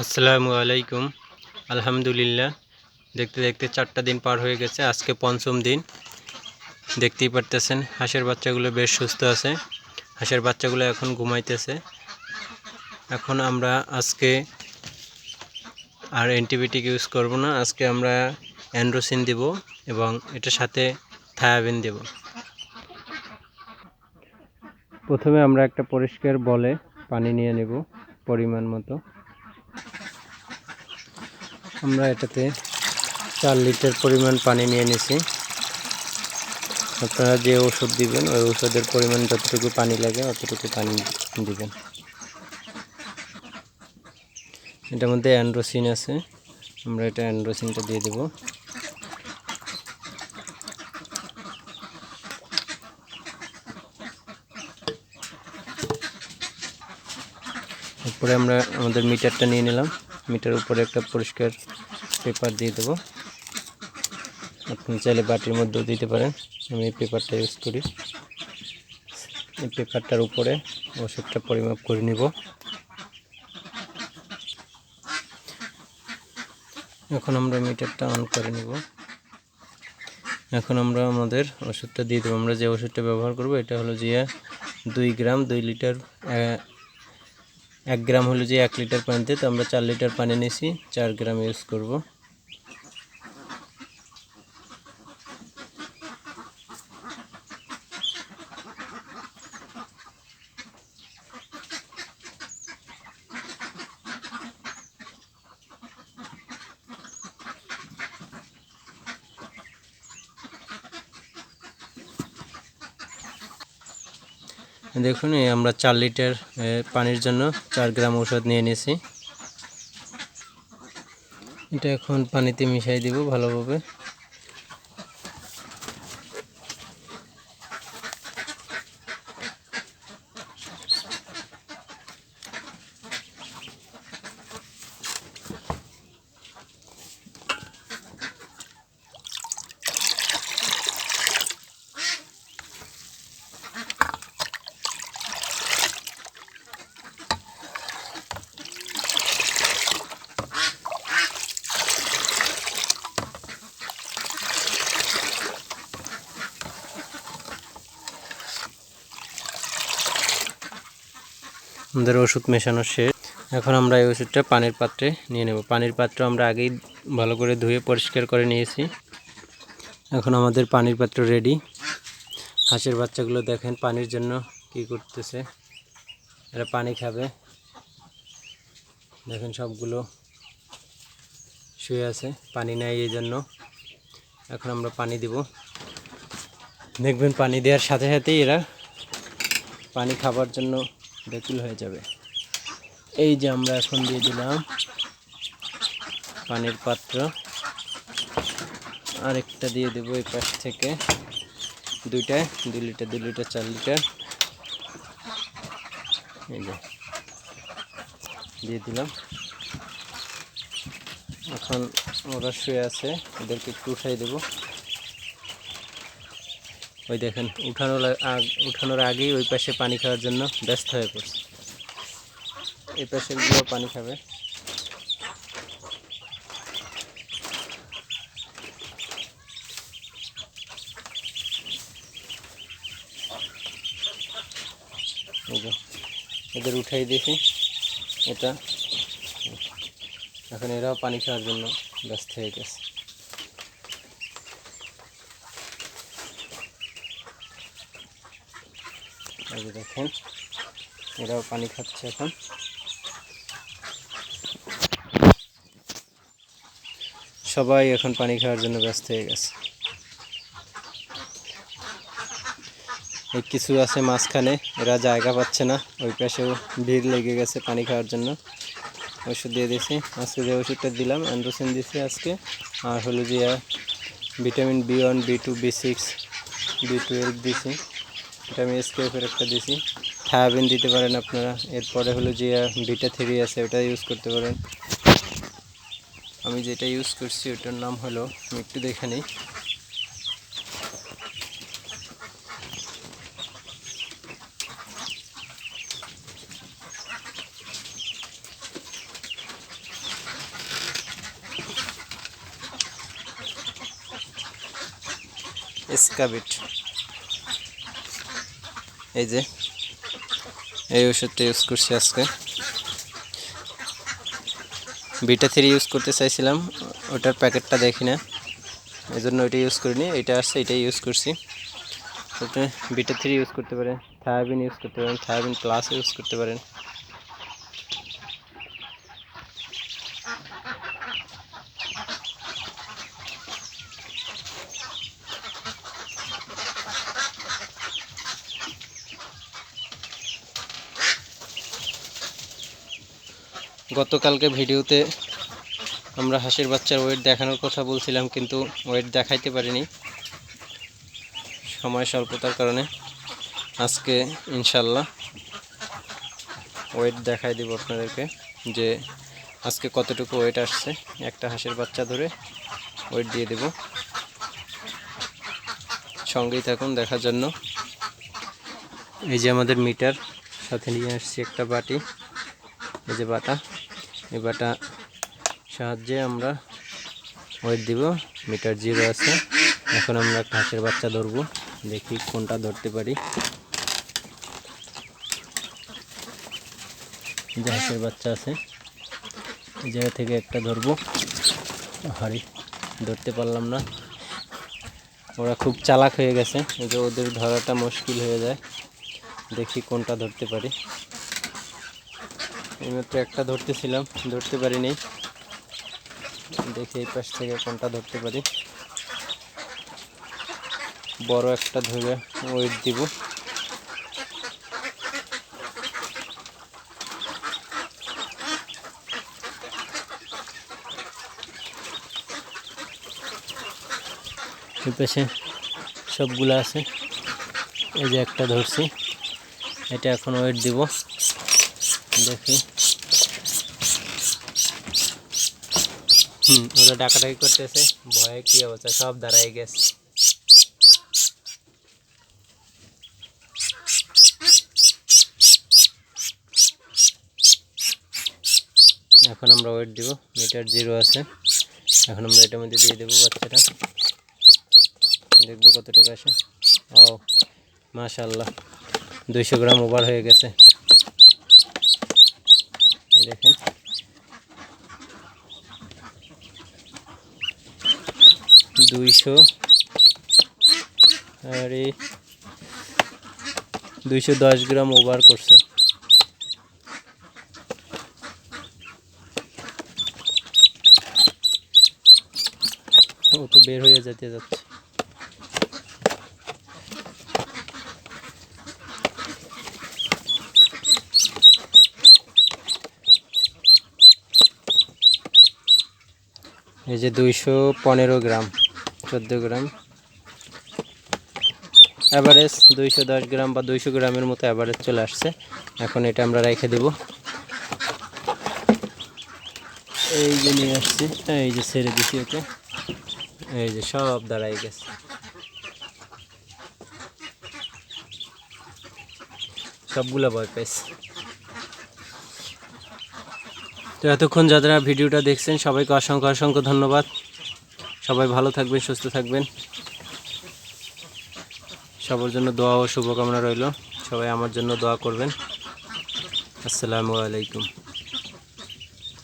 আসসালামু আলাইকুম। আলহামদুলিল্লাহ। দেখতে দেখতে চারটা দিন পার হয়ে গেছে, আজকে পঞ্চম দিন। দেখতেই পারতেছেন, হাঁসের বাচ্চাগুলো বেশ সুস্থ আছে। হাঁসের বাচ্চাগুলো এখন ঘুমাইতেছে। এখন আমরা আজকে আর অ্যান্টিবায়োটিক ইউজ করব না, আজকে আমরা অ্যান্ড্রোসিন দেব এবং এটার সাথে থায়াবিন দেব। প্রথমে আমরা একটা পরিষ্কার বলে পানি নিয়ে নেব পরিমাণ মতো। আমরা এটাতে চার লিটার পরিমাণ পানি নিয়ে নিছি। আপনারা যে ওষুধ দিবেন, ওই ওষুধের পরিমাণ যতটুকু পানি লাগে, অতটুকু পানি দিবেন। এটার মধ্যে অ্যান্ড্রোসিন আছে। আমরা এটা অ্যান্ড্রোসিনটা দিয়ে দেব। এরপরে আমরা আমাদের মিটারটা নিয়ে নিলাম। মিটার উপরে একটা পরিষ্কার পেপার দিয়ে দেবো। আপনি চাইলে বাটির মধ্যেও দিতে পারেন। আমি এই পেপারটা ইউজ করি। এই পেপারটার উপরে ওষুধটা পরিমাপ করে নিব। এখন আমরা মিটারটা অন করে নিব। এখন আমরা আমাদের ওষুধটা দিয়ে দেবো। আমরা যে ওষুধটা ব্যবহার করব, এটা হলো যে দুই গ্রাম দুই লিটার এক গ্রাম হলো যে এক লিটার পানিতে। তো আমরা চার লিটার পানি নিয়েছি, চার গ্রাম ইউজ করব। দেখুন আমরা চার লিটার পানির জন্য চার গ্রাম ওষুধ নিয়ে নিয়েছি। এটা এখন পানিতে মিশাই দিব ভালোভাবে। আমাদের ওষুধ মেশানো শেষ। এখন আমরা এই ওষুধটা পানির পাত্রে নিয়ে নেব। পানির পাত্র আমরা আগেই ভালো করে ধুয়ে পরিষ্কার করে নিয়েছি। এখন আমাদের পানির পাত্র রেডি হাঁসের বাচ্চাগুলো দেখেন পানির জন্য কি করতেছে। এরা পানি খাবে। দেখেন সবগুলো শুয়ে আছে, পানি নেয় এই জন্য এখন আমরা পানি দিব। দেখবেন পানি দেওয়ার সাথে সাথেই এরা পানি খাবার জন্য ব্যাকুল হয়ে যাবে। এই যে আমরা এখন দিয়ে দিলাম পানির পাত্র। আরেকটা দিয়ে দেবো এই পাশ থেকে দুইটায় দু লিটার দু লিটার, চার লিটার। এই যে দিয়ে দিলাম। এখন ওরা শুয়ে আছে ওদেরকে একটু উঠাই দেবো। ওই দেখেন, উঠানোর আগ- উঠানোর আগেই ওই পাশে পানি খাওয়ার জন্য ব্যস্ত হয়ে পড়ছে। এই পাশেরগুলো পানি খাবে। এদের উঠাই দিয়েছি, এটা। এখন এরাও পানি খাওয়ার জন্য ব্যস্ত হয়ে গেছে। এই দেখেন, এরাও পানি খাচ্ছে এখন। সবাই এখন পানি খাওয়ার জন্য ব্যস্ত হয়ে গেছে। এই কিছু আছে মাঝখানে, এরা জায়গা পাচ্ছে না, ওই পাশেও ভিড় লেগে গেছে পানি খাওয়ার জন্য। ওষুধ দিয়ে দিয়েছি, আজকে যে ওষুধটা দিলাম অ্যান্ড্রোসিন দিয়েছি আজকে, আর হলো যে vitamin B one, B two, B six, B twelve দিয়েছি। এটা আমি স্কেপের একটা দিছি। থায়াবিন দিতে পারেন আপনারা। এরপরে হলো যে ভিটা থ্রি আছে, ওটা ইউজ করতে পারেন। আমি যেটা ইউজ করছি, ওটার নাম হলো, আমি একটু দেখে নিই। স্কাবিট এই যে, এই ওষুধটা ইউজ করছি আজকে। বিটা থ্রি ইউজ করতে চাইছিলাম, ওটার প্যাকেটটা দেখি না। এই জন্য ওইটা ইউজ করিনি এটা আসছে এটাই ইউজ করছি। বিটা থ্রি ইউজ করতে পারেন থায়াবিন ইউজ করতে পারেন থায়াবিন প্লাস ইউজ করতে পারেন। গতকালকে ভিডিওতে আমরা হাঁসের বাচ্চার ওয়েট দেখানোর কথা বলছিলাম, কিন্তু ওয়েট দেখাইতে পারিনি। সময় স্বল্পতার কারণে আজকে ইনশাল্লাহ ওয়েট দেখাই দিব আপনাদেরকে যে আজকে কতটুকু ওয়েট আসছে। একটা হাঁসের বাচ্চা ধরে ওয়েট দিয়ে দেব। সঙ্গেই থাকুন, দেখার জন্য। এই যে আমাদের মিটার সাথে নিয়ে আসছি একটা বাটি। এই যে বাটা, এই বাটা সাহায্যে আমরা ওয়েট দিব মিটার জিরো আছে। এখন আমরা হাঁসের বাচ্চা ধরবো, দেখি কোনটা ধরতে পারি। হাঁসের বাচ্চা আছে, এই জায়গা থেকে একটা ধরবো। হাড়ি, ধরতে পারলাম না। ওরা খুব চালাক হয়ে গেছে, এই যে ওদের ধরাটা মুশকিল হয়ে যায়। দেখি কোনটা ধরতে পারি। এইমাত্র একটা ধরতেছিলাম, ধরতে পারিনি। দেখি এই পাশ থেকে কোনটা ধরতে পারি। বড় একটা ধরে ওয়েট দিব। পাশে সবগুলো আছে। এই যে একটা ধরছি। এটা এখন ওয়েট দিব। দেখি। হুম ডাকাডাকি করতেছে। ভয়ে কি অবস্থা? সব দাঁড়াই গেছে। এখন আমরা ওয়েট দিব। মিটার জিরো আছে। এখন আমরা এটার মধ্যে দিয়ে দেবো বাচ্চাটা। দেখব কতটুকু আসে। ও মাশাল্লাহ দুইশো গ্রাম ওভার হয়ে গেছে। দেখেন। দুইশো। আর এই দুইশো দশ গ্রাম ওভার করছে। ও তো বের হয়ে যেতে যাচ্ছে। এই যে দুইশো পনেরো গ্রাম। চোদ্দ গ্রাম। অ্যাভারেজ দুইশো দশ গ্রাম বা দুইশো গ্রামের মতো অ্যাভারেজ চলে আসছে। এখন এটা আমরা রেখে দেব। এই যে নিয়ে আসছি, এই যে ছেড়ে দিছি ওকে। এই যে সব দাঁড়াই গেছে। সবগুলো ভয় পেয়েছে তো এতক্ষণ যারা ভিডিওটা দেখছেন, সবাইকে অসংখ্য অসংখ্য ধন্যবাদ। সবাই ভালো থাকবেন, সুস্থ থাকবেন। সবার জন্য দোয়া ও শুভকামনা রইল। সবাই আমার জন্য দোয়া করবেন। আসসালামু আলাইকুম।